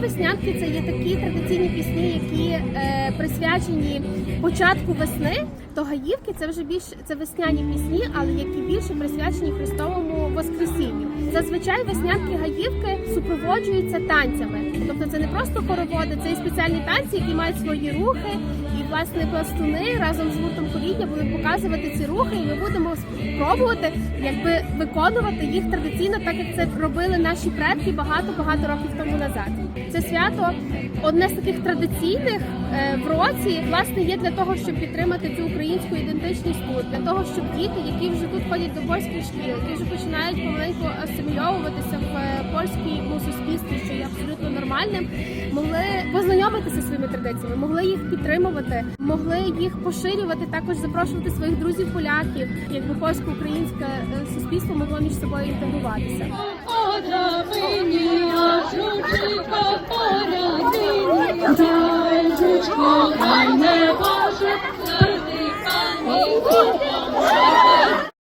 гаївки це є такі традиційні пісні, які е, присвячені початку весни. То гаївки це вже більш це весняні пісні, але які більше присвячені Христовому Воскресінню. Зазвичай веснянки гаївки супроводжуються танцями. Тобто це не просто хороводи, це і спеціальні танці, які мають свої рухи. І власне пластуни разом з гуртом коління будуть показувати ці рухи, і ми будемо спробувати якби виконувати їх традиційно, так як це робили наші предки багато багато років тому назад. Це свято одне з таких традиційних е, в році, власне, є для того, щоб підтримати цю українську ідентичність тут, для того, щоб діти, які вже тут ходять до польських шкіл, які вже починають помаленьку асимільовуватися в е, польському суспільстві, що є абсолютно нормальним, могли познайомитися своїми традиціями, могли їх підтримувати, могли їх поширювати, також запрошувати своїх друзів поляків, якби польсько-українське е, суспільство могло між собою інтегруватися. Thy Lord, Thy Lord,